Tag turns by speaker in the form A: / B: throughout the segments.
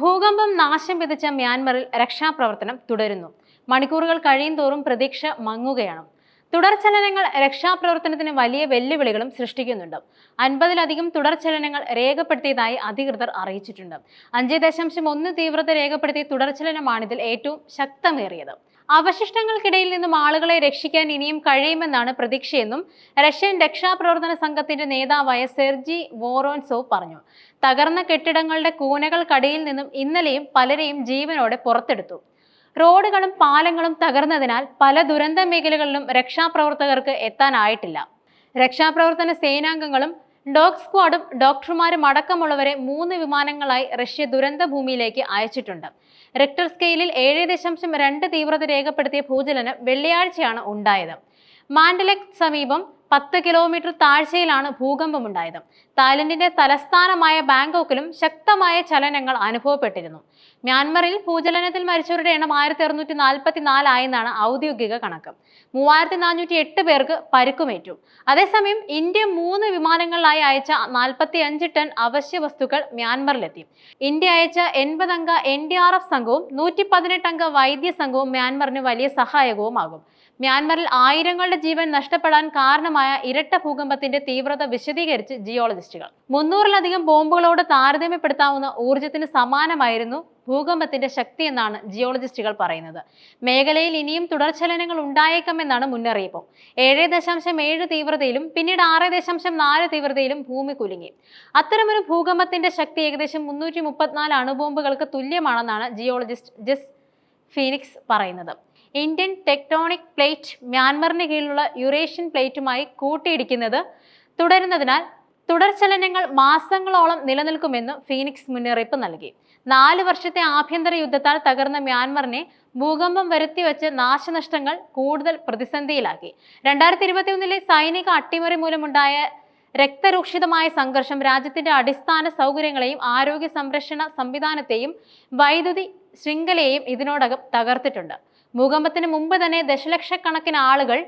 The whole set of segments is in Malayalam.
A: ഭൂകമ്പം നാശം വിതച്ച മ്യാൻമറിൽ രക്ഷാപ്രവർത്തനം തുടരുന്നു. മണിക്കൂറുകൾ കഴിയും തോറും പ്രതീക്ഷ മങ്ങുകയാണ്. തുടർചലനങ്ങൾ രക്ഷാപ്രവർത്തനത്തിന് വലിയ വെല്ലുവിളികളും സൃഷ്ടിക്കുന്നുണ്ട്. അൻപതിലധികം തുടർചലനങ്ങൾ രേഖപ്പെടുത്തിയതായി അധികൃതർ അറിയിച്ചിട്ടുണ്ട്. അഞ്ച് ദശാംശം ഒന്ന് തീവ്രത രേഖപ്പെടുത്തിയ തുടർചലനമാണിതിൽ ഏറ്റവും ശക്തമേറിയത്. അവശിഷ്ടങ്ങൾക്കിടയിൽ നിന്നും ആളുകളെ രക്ഷിക്കാൻ ഇനിയും കഴിയുമെന്നാണ് പ്രതീക്ഷയെന്നും റഷ്യൻ രക്ഷാപ്രവർത്തന സംഘത്തിന്റെ നേതാവായ സെർജി വോറോൻസോ പറഞ്ഞു. തകർന്ന കെട്ടിടങ്ങളുടെ കൂനകൾക്കടിയിൽ നിന്നും ഇന്നലെയും പലരെയും ജീവനോടെ പുറത്തെടുത്തു. റോഡുകളും പാലങ്ങളും തകർന്നതിനാൽ പല ദുരന്ത മേഖലകളിലും രക്ഷാപ്രവർത്തകർക്ക് എത്താനായിട്ടില്ല. രക്ഷാപ്രവർത്തന സേനാംഗങ്ങളും ഡോഗ് സ്ക്വാഡും ഡോക്ടർമാരും അടക്കമുള്ളവരെ മൂന്ന് വിമാനങ്ങളായി റഷ്യ ദുരന്ത ഭൂമിയിലേക്ക് അയച്ചിട്ടുണ്ട്. റിക്ടർ സ്കെയിലിൽ ഏഴ് ദശാംശം രണ്ട് തീവ്രത രേഖപ്പെടുത്തിയ ഭൂചലനം വെള്ളിയാഴ്ചയാണ് ഉണ്ടായത്. മാൻഡലക് സമീപം പത്ത് കിലോമീറ്റർ താഴ്ചയിലാണ് ഭൂകമ്പമുണ്ടായത്. തായ്ലൻഡിന്റെ തലസ്ഥാനമായ ബാങ്കോക്കിലും ശക്തമായ ചലനങ്ങൾ അനുഭവപ്പെട്ടിരുന്നു. മ്യാൻമറിൽ ഭൂചലനത്തിൽ മരിച്ചവരുടെ എണ്ണം ആയിരത്തി അറുന്നൂറ്റി നാൽപ്പത്തി ഔദ്യോഗിക കണക്ക്. മൂവായിരത്തി നാനൂറ്റി എട്ട് പേർക്ക് പരുക്കുമേറ്റു. അതേസമയം ഇന്ത്യ മൂന്ന് വിമാനങ്ങളിലായി അയച്ച നാൽപ്പത്തി അഞ്ച് ടൺ അവശ്യ വസ്തുക്കൾ മ്യാൻമറിലെത്തി. ഇന്ത്യ അയച്ച എൺപത് അംഗ എൻ ഡി ആർ എഫ് സംഘവും നൂറ്റി പതിനെട്ട് അംഗ വൈദ്യ സംഘവും മ്യാൻമറിന് വലിയ സഹായകവുമാകും. മ്യാൻമറിൽ ആയിരങ്ങളുടെ ജീവൻ നഷ്ടപ്പെടാൻ കാരണമായ ഇരട്ട ഭൂകമ്പത്തിന്റെ തീവ്രത വിശദീകരിച്ച് ജിയോളജിസ്റ്റുകൾ. മുന്നൂറിലധികം ബോംബുകളോട് താരതമ്യപ്പെടുത്താവുന്ന ഊർജത്തിന് സമാനമായിരുന്നു ഭൂകമ്പത്തിന്റെ ശക്തി എന്നാണ് ജിയോളജിസ്റ്റുകൾ പറയുന്നത്. മേഖലയിൽ ഇനിയും തുടർചലനങ്ങൾ ഉണ്ടായേക്കാമെന്നാണ് മുന്നറിയിപ്പ്. ഏഴ് ദശാംശം ഏഴ് തീവ്രതയിലും പിന്നീട് ആറ് ദശാംശം നാല് തീവ്രതയിലും ഭൂമി കുലുങ്ങി. അത്തരമൊരു ഭൂകമ്പത്തിന്റെ ശക്തി ഏകദേശം മുന്നൂറ്റി മുപ്പത്തിനാല് അണുബോംബുകൾക്ക് തുല്യമാണെന്നാണ് ജിയോളജിസ്റ്റ് ജസ് ഫീനിക്സ് പറയുന്നത്. ഇന്ത്യൻ ടെക്ടോണിക് പ്ലേറ്റ് മ്യാൻമറിന് കീഴിലുള്ള യുറേഷ്യൻ പ്ലേറ്റുമായി കൂട്ടിയിടിക്കുന്നത് തുടരുന്നതിനാൽ തുടർചലനങ്ങൾ മാസങ്ങളോളം നിലനിൽക്കുമെന്ന് ഫീനിക്സ് മുന്നറിയിപ്പ് നൽകി. നാല് വർഷത്തെ ആഭ്യന്തര യുദ്ധത്താൽ തകർന്ന മ്യാൻമറിനെ ഭൂകമ്പം വരുത്തിവെച്ച് നാശനഷ്ടങ്ങൾ കൂടുതൽ പ്രതിസന്ധിയിലാക്കി. രണ്ടായിരത്തി ഇരുപത്തിയൊന്നിലെ സൈനിക അട്ടിമറി മൂലമുണ്ടായ രക്തരൂക്ഷിതമായ സംഘർഷം രാജ്യത്തിന്റെ അടിസ്ഥാന സൗകര്യങ്ങളെയും ആരോഗ്യ സംരക്ഷണ സംവിധാനത്തെയും വൈദ്യുതി ശൃംഖലയെയും ഇതിനോടകം തകർത്തിട്ടുണ്ട്. ഭൂകമ്പത്തിന് മുമ്പ് തന്നെ ദശലക്ഷക്കണക്കിന് ആളുകൾ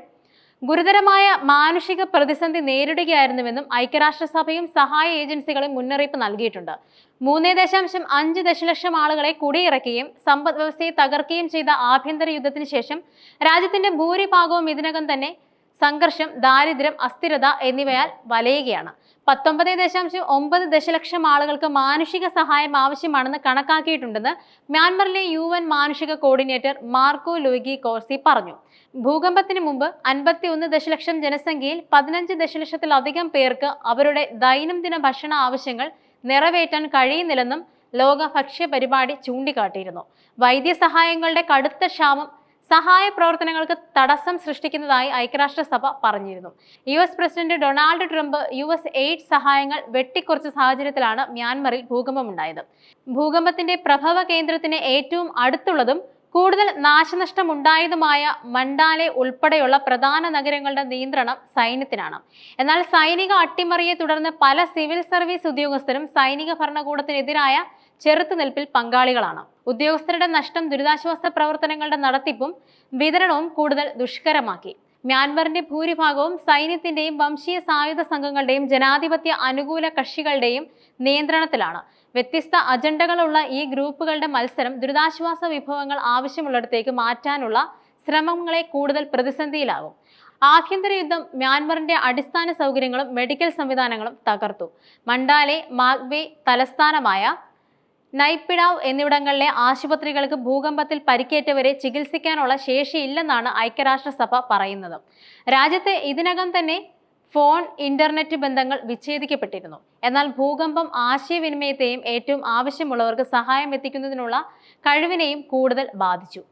A: ഗുരുതരമായ മാനുഷിക പ്രതിസന്ധി നേരിടുകയായിരുന്നുവെന്നും ഐക്യരാഷ്ട്രസഭയും സഹായ ഏജൻസികളും മുന്നറിയിപ്പ് നൽകിയിട്ടുണ്ട്. മൂന്നേ ദശാംശം അഞ്ച് ദശലക്ഷം ആളുകളെ കുടിയിറക്കുകയും സമ്പദ് വ്യവസ്ഥയെ തകർക്കുകയും ചെയ്ത ആഭ്യന്തര യുദ്ധത്തിന് ശേഷം രാജ്യത്തിന്റെ ഭൂരിഭാഗവും ഇതിനകം തന്നെ സംഘർഷം ദാരിദ്ര്യം അസ്ഥിരത എന്നിവയാൽ വലയുകയാണ്. പത്തൊമ്പത് ദശാംശം ഒമ്പത് ദശലക്ഷം ആളുകൾക്ക് മാനുഷിക സഹായം ആവശ്യമാണെന്ന് കണക്കാക്കിയിട്ടുണ്ടെന്ന് മ്യാൻമറിലെ യു എൻ മാനുഷിക കോർഡിനേറ്റർ മാർക്കോ ലൂഗി കോർസി പറഞ്ഞു. ഭൂകമ്പത്തിന് മുമ്പ് അൻപത്തി ഒന്ന് ദശലക്ഷം ജനസംഖ്യയിൽ പതിനഞ്ച് ദശലക്ഷത്തിലധികം പേർക്ക് അവരുടെ ദൈനംദിന ഭക്ഷണ ആവശ്യങ്ങൾ നിറവേറ്റാൻ കഴിയുന്നില്ലെന്നും ലോക ഭക്ഷ്യ പരിപാടി ചൂണ്ടിക്കാട്ടിയിരുന്നു. വൈദ്യസഹായങ്ങളുടെ കടുത്ത ക്ഷാമം സഹായ പ്രവർത്തനങ്ങൾക്ക് തടസ്സം സൃഷ്ടിക്കുന്നതായി ഐക്യരാഷ്ട്രസഭ പറഞ്ഞിരുന്നു. U S president Donald Trump U S aid സഹായങ്ങൾ വെട്ടിക്കുറച്ച സാഹചര്യത്തിലാണ് മ്യാൻമറിൽ ഭൂകമ്പമുണ്ടായത്. ഭൂകമ്പത്തിന്റെ പ്രഭവ കേന്ദ്രത്തിന് ഏറ്റവും അടുത്തുള്ളതും കൂടുതൽ നാശനഷ്ടമുണ്ടായതുമായ മണ്ടാലെ ഉൾപ്പെടെയുള്ള പ്രധാന നഗരങ്ങളുടെ നിയന്ത്രണം സൈന്യത്തിനാണ്. എന്നാൽ സൈനിക അട്ടിമറിയെ തുടർന്ന് പല സിവിൽ സർവീസ് ഉദ്യോഗസ്ഥരും സൈനിക ഭരണകൂടത്തിനെതിരായ ചെറുത്തുനിൽപ്പിൽ പങ്കാളികളാണ്. ഉദ്യോഗസ്ഥരുടെ നഷ്ടം ദുരിതാശ്വാസ പ്രവർത്തനങ്ങളുടെ നടത്തിപ്പും വിതരണവും കൂടുതൽ ദുഷ്കരമാക്കി. മ്യാൻമറിന്റെ ഭൂരിഭാഗവും സൈന്യത്തിന്റെയും വംശീയ സായുധ സംഘങ്ങളുടെയും ജനാധിപത്യ അനുകൂല കക്ഷികളുടെയും നിയന്ത്രണത്തിലാണ്. വ്യത്യസ്ത അജണ്ടകളുള്ള ഈ ഗ്രൂപ്പുകളുടെ മത്സരം ദുരിതാശ്വാസ വിഭവങ്ങൾ ആവശ്യമുള്ളിടത്തേക്ക് മാറ്റാനുള്ള ശ്രമങ്ങളെ കൂടുതൽ പ്രതിസന്ധിയിലാകും. ആഭ്യന്തര യുദ്ധം മ്യാൻമറിന്റെ അടിസ്ഥാന സൗകര്യങ്ങളും മെഡിക്കൽ സംവിധാനങ്ങളും തകർത്തു. മണ്ടാലെ മാഗ്വേ തലസ്ഥാനമായ നൈപ്പിഡാവ് എന്നിവിടങ്ങളിലെ ആശുപത്രികൾക്ക് ഭൂകമ്പത്തിൽ പരിക്കേറ്റവരെ ചികിത്സിക്കാനുള്ള ശേഷിയില്ലെന്നാണ് ഐക്യരാഷ്ട്രസഭ പറയുന്നത്. രാജ്യത്തെ ഇതിനകം തന്നെ ഫോൺ ഇന്റർനെറ്റ് ബന്ധങ്ങൾ വിച്ഛേദിക്കപ്പെട്ടിരുന്നു. എന്നാൽ ഭൂകമ്പം ആശയവിനിമയത്തെയും ഏറ്റവും ആവശ്യമുള്ളവർക്ക് സഹായം എത്തിക്കുന്നതിനുള്ള കഴിവിനെയും കൂടുതൽ ബാധിച്ചു.